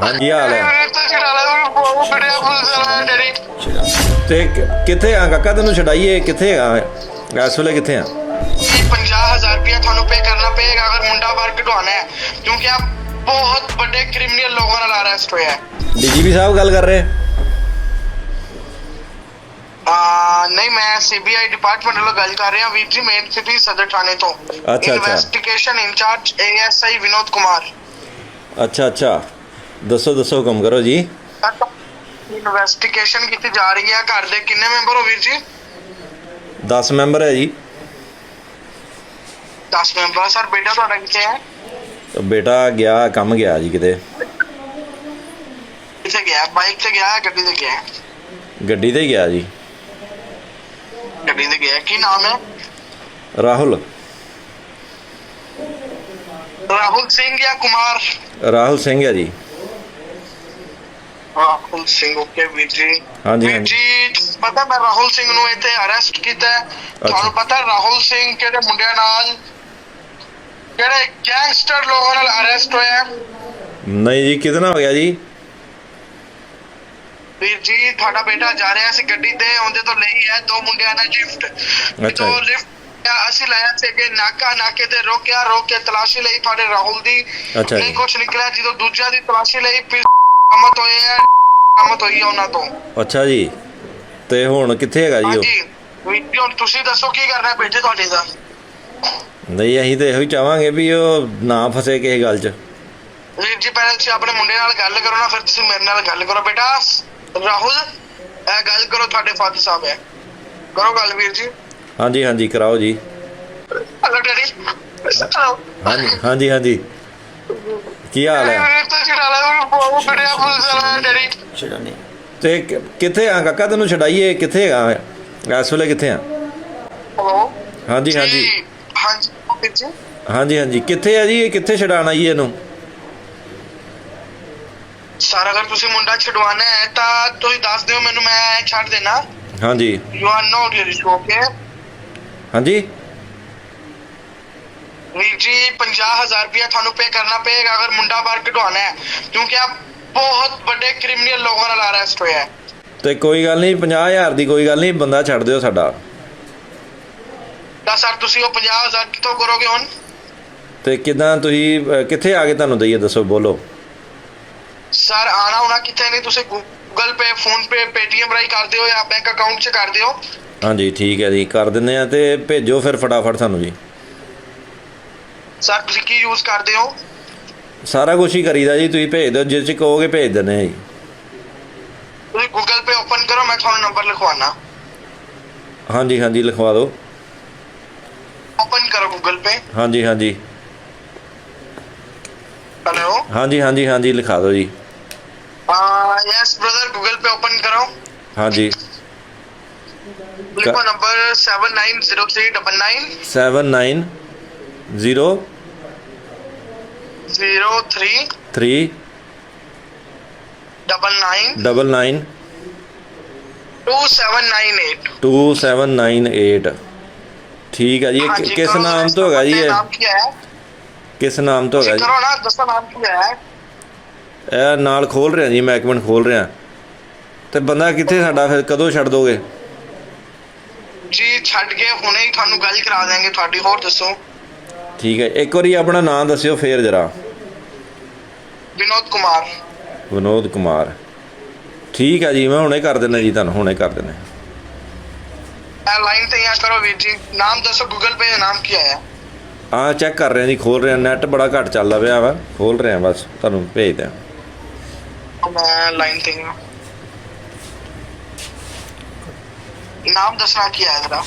ਹਾਂਜੀ ਕੀ ਹਾਲ ਹੈ ਤੇ ਕਿ- ਕਿੱਥੇ ਆ ਕਾਕਾ ਤੈਨੂੰ ਛਡਾਈਏ ਕਿੱਥੇ ਹੈਗਾ ਇਸ ਵੇਲੇ ਕਿੱਥੇ ਆ 50000 रुपया थानू पे करना पड़ेगा अगर मुंडा बाहर कटवाना है क्योंकि आप बहुत बड़े क्रिमिनल लोगों ਨਾਲ ਅਰੈਸਟ ਹੋਇਆ ਹੈ ਡੀਜੀਪੀ ਸਾਹਿਬ ਗੱਲ ਕਰ ਰਹੇ ਆ ਨਹੀਂ ਮੈਂ ਸੀਬੀਆਈ ਡਿਪਾਰਟਮੈਂਟ ਵੱਲੋਂ ਗੱਲ ਕਰ ਰਿਹਾ ਵੀਰ ਜੀ ਮੇਨ ਸਿਟੀ ਸਦਰ ਥਾਣੇ ਤੋਂ ਅੱਛਾ। Investigation incharge ASI Vinod Kumar ਅੱਛਾ ਅੱਛਾ। ਦੱਸੋ ਦੱਸੋ ਹੁਕਮ ਕਰੋ ਜੀ। ਇਨਵੈਸਟੀਗੇਸ਼ਨ ਕੀਤੀ ਜਾ ਰਹੀ ਹੈ ਘਰ ਦੇ ਕਿੰਨੇ ਮੈਂਬਰ ਹੋ ਵੀਰ ਜੀ? 10 ਮੈਂਬਰ ਹੈ ਜੀ। 10 ਮੈਂਬਰ ਸਰ ਬੇਟਾ ਤੁਹਾਡਾ ਕਿੱਥੇ ਹੈ? ਬੇਟਾ ਗਿਆ ਕੰਮ ਗਿਆ ਜੀ ਕਿਤੇ। ਕਿੱਥੇ ਗਿਆ? ਬਾਈਕ ਤੇ ਗਿਆ ਗੱਡੀ ਤੇ ਗਿਆ? ਗੱਡੀ ਤੇ ਗਿਆ ਜੀ। ਗੱਡੀ ਤੇ ਗਿਆ। ਕੀ ਨਾਮ ਹੈ? ਰਾਹੁਲ। ਰਾਹੁਲ ਸਿੰਘ ਜਾਂ ਕੁਮਾਰ ਰਾਹੁਲ ਸਿੰਘ ਹੈ ਜੀ ਰਾਹੁਲ ਸਿੰਘ ਓਕੇ ਵੀਰ ਜੀ ਹਾਂਜੀ, ਵੀਰ ਹਾਂਜੀ। ਜੀ ਪਤਾ ਮੈਂ ਰਾਹੁਲ ਸਿੰਘ ਨੂੰ ਇੱਥੇ ਅਰੈਸਟ ਕੀਤਾ ਹੈ। ਤੁਹਾਨੂੰ ਪਤਾ ਰਾਹੁਲ ਸਿੰਘ ਕਿਹੜੇ ਮੁੰਡਿਆਂ ਨਾਲ ਕਿਹੜੇ ਗੈਂਗਸਟਰ ਲੋਕਾਂ ਨਾਲ ਅਰੈਸਟ ਹੋਇਆ ਹੈ? ਨਹੀਂ ਜੀ ਕਿਹਦੇ ਨਾਲ ਹੋ ਗਿਆ ਜੀ ਵੀਰ ਜੀ ਤੁਹਾਡਾ ਬੇਟਾ ਜਾ ਰਿਹਾ ਸੀ ਗੱਡੀ ਤੇ ਉਹਦੇ ਤੋਂ ਲਈ ਹੈ ਦੋ ਮੁੰਡਿਆਂ ਨੇ ਲਿਫਟ ਅੱਛਾ ਤੋਂ ਜੀ। ਲਿਫਟ ਅਸੀਂ ਲਾਇਆ ਸੀ ਕਿ ਨਾਕਾ ਨਾਕੇ ਤੇ ਰੋਕਿਆ ਰੋਕ ਕੇ ਤਲਾਸ਼ੀ ਲਈ ਤੁਹਾਡੇ ਰਾਹੁਲ ਦੀ। ਅੱਛਾ ਜੀ। ਨਹੀਂ ਕੁਝ ਨਿਕਲਿਆ ਜਦੋਂ ਦੂਜਿਆਂ ਦੀ ਤਲਾਸ਼ੀ ਲਈ ਫਿਰ ਕਾਮਤ ਹੋਏ ਹੈ ਕਾਮਤ ਹੋਈ ਹੈ ਉਹਨਾਂ ਤੋਂ। ਅੱਛਾ ਜੀ। ਤੇ ਹੁਣ ਕਿੱਥੇ ਹੈਗਾ ਜੀ ਉਹ? ਹਾਂਜੀ। ਜੀ ਹੁਣ ਤੁਸੀਂ ਦੱਸੋ ਕੀ ਕਰਨਾ ਬੇਟੇ ਤੁਹਾਡੇ ਦਾ। ਨਹੀਂ ਅਸੀਂ ਤਾਂ ਇਹੋ ਹੀ ਚਾਹਾਂਗੇ ਵੀ ਉਹ ਨਾ ਫਸੇ ਕਿਸੇ ਗੱਲ 'ਚ। ਵੀਰ ਜੀ ਪਹਿਲਾਂ ਤੁਸੀਂ ਆਪਣੇ ਮੁੰਡੇ ਨਾਲ ਗੱਲ ਕਰੋ ਨਾ ਫਿਰ ਤੁਸੀਂ ਮੇਰੇ ਨਾਲ ਗੱਲ ਕਰੋ। ਬੇਟਾ ਰਾਹੁਲ ਇਹ ਗੱਲ ਕਰੋ ਤੁਹਾਡੇ ਫਾਦਰ ਸਾਹਿਬ ਹੈ। ਕਰੋ ਗੱਲ ਵੀਰ ਜੀ। ਹਾਂਜੀ ਹਾਂਜੀ ਕਰਾਓ ਜੀ। ਹਲੋ ਡੈਡੀ ਹਾਂਜੀ ਹਾਂਜੀ ਹਾਂਜੀ। ਕੀ ਹਾਲ ਹੈ? ਬਹੁਤ ਬੜਿਆ ਡੈਡੀ ਤੇ ਕਿੱਥੇ ਆ? ਕਾਕਾ ਤੈਨੂੰ ਛਡਾਈਏ ਕਿੱਥੇ ਹੈਗਾ ਇਸ ਵੇਲੇ ਕਿੱਥੇ ਆ? ਹਲੋ ਹਾਂਜੀ ਹਾਂਜੀ। ਹਾਂਜੀ ਹਾਂਜੀ ਹਾਂਜੀ। ਕਿੱਥੇ ਆ ਜੀ? ਇਹ ਕਿੱਥੇ ਛਡਾਣਾ ਜੀ ਇਹਨੂੰ? ਸਰ ਅਗਰ ਤੁਸੀਂ ਮੁੰਡਾ ਛਡਵਾਣਾ ਹੈ ਤਾਂ ਤੁਸੀਂ ਦੱਸ ਦਿਓ ਮੈਨੂੰ ਮੈਂ ਛੱਡ ਦੇਣਾ। ਹਾਂਜੀ। You are not issue okay ਹਾਂਜੀ? ਵੀਰ ਜੀ 50000 ਰੁਪਇਆ ਤੁਹਾਨੂੰ ਪੇ ਕਰਨਾ ਪਏਗਾ ਅਗਰ ਮੁੰਡਾ ਬਾਹਰ ਕਢਵਾਉਣਾ ਹੈ ਕਿਉਂਕਿ ਆਪ ਬਹੁਤ ਵੱਡੇ ਕ੍ਰਿਮੀਨਲ ਲੋਕਾਂ ਨਾਲ ਅਰੈਸਟ ਹੋਇਆ ਹੈ। ਤੇ ਕੋਈ ਗੱਲ ਨਹੀਂ 50000 ਦੀ ਕੋਈ ਗੱਲ ਨਹੀਂ ਬੰਦਾ ਛੱਡ ਦਿਓ ਸਾਡਾ। ਤਾਂ ਸਰ ਤੁਸੀਂ ਉਹ 50000 ਕਿੱਥੋਂ ਕਰੋਗੇ ਹੁਣ? ਤੇ ਕਿਦਾਂ ਤੁਸੀਂ ਅਹ, ਕਿੱਥੇ ਆ ਕੇ ਤੁਹਾਨੂੰ ਦਈਏ ਦੱਸੋ ਬੋਲੋ। ਸਰ ਆਣਾ ਹੋਣਾ ਕਿੱਥੇ ਨਹੀਂ ਤੁਸੀਂ Google Pay PhonePe Paytm ਰਾਹੀਂ ਕਰ ਦਿਓ ਜਾਂ ਬੈਂਕ ਅਕਾਊਂਟ 'ਚ ਕਰ ਦਿਓ। ਹਾਂਜੀ ਠੀਕ ਹੈ ਜੀ ਕਰ ਦਿੰਦੇ ਆ ਤੇ ਭੇਜੋ ਫਿਰ ਫਟਾਫਟ ਸਾਨੂੰ ਜੀ ਸਰ ਤੁਸੀਂ ਕੀ ਯੂਜ਼ ਕਰਦੇ ਹੋ ਸਾਰਾ ਕੁਝ ਹੀ ਕਰੀਦਾ ਜੀ ਤੁਸੀਂ ਭੇਜ ਦਿਓ ਜਿਸ ਚ ਕਹੋਗੇ ਭੇਜ ਦਿੰਦੇ ਆ ਜੀ ਤੁਸੀਂ ਗੂਗਲ ਪੇ ਓਪਨ ਕਰੋ ਮੈਂ ਤੁਹਾਨੂੰ ਨੰਬਰ ਲਿਖਵਾਣਾ ਹਾਂਜੀ ਹਾਂਜੀ ਲਿਖਵਾ ਦਿਓ ਓਪਨ ਕਰੋ ਗੂਗਲ ਪੇ ਹਾਂਜੀ ਹਾਂਜੀ हेलो ਹਾਂਜੀ ਹਾਂਜੀ ਹਾਂਜੀ ਲਿਖਾ ਦਿਓ ਜੀ yes brother Google Pay open करो ਹਾਂਜੀ 2798 ਠੀਕ ਹੈ ਜੀ ਕਿਸ ਨਾਮ ਤੋਂ ਹੈਗਾ ਜੀ ਇਹ ਕਿਸ ਨਾਮ ਤੋਂ ਹੈਗਾ ਜੀ ਕਰੋ ਨਾ ਦੱਸੋ ਨਾਮ ਕੀ ਹੈ ਇਹ ਨਾਲ ਖੋਲ ਰਿਹਾ ਜੀ ਮੈਂ ਇੱਕ ਮਿੰਟ ਖੋਲ ਰਿਹਾ ਤੇ ਬੰਦਾ ਕਿੱਥੇ ਸਾਡਾ ਫਿਰ ਕਦੋਂ ਛੱਡ ਦੋਗੇ ਜੀ ਛੱਡ ਕੇ ਹੁਣੇ ਹੀ ਤੁਹਾਨੂੰ ਗੱਲ ਕਰਾ ਦਾਂਗੇ ਤੁਹਾਡੀ ਹੋਰ ਦੱਸੋ? ਠੀਕ ਹੈ ਇੱਕ ਵਾਰੀ ਆਪਣਾ ਨਾਮ ਦੱਸਿਓ ਫੇਰ ਜਰਾ। ਵਿਨੋਦ ਕੁਮਾਰ। ਵਿਨੋਦ ਕੁਮਾਰ। ਠੀਕ ਹੈ ਜੀ ਮੈਂ ਹੁਣੇ ਕਰ ਦਿੰਦਾ ਜੀ ਤੁਹਾਨੂੰ ਹੁਣੇ ਕਰ ਦਿੰਦਾ। ਇਹ ਲਾਈਨ ਤੇ ਆ ਕਰੋ ਵੀਰ ਜੀ। ਨਾਮ ਦੱਸੋ ਗੂਗਲ ਪੇ ਦਾ ਨਾਮ ਕੀ ਆਇਆ? ਆ ਚੈੱਕ ਕਰ ਰਿਹਾ ਜੀ ਖੋਲ ਰਿਹਾ ਨੈਟ ਬੜਾ ਘੱਟ ਚੱਲਦਾ ਪਿਆ ਵਾ। ਖੋਲ ਰਿਹਾ ਬਸ ਤੁਹਾਨੂੰ ਭੇਜ ਮੈਂ ਲਾਈਨ ਤੇ ਹਾਂ ਨਾਮ ਦੱਸਣਾ ਕੀ ਹੈ ਜਰਾ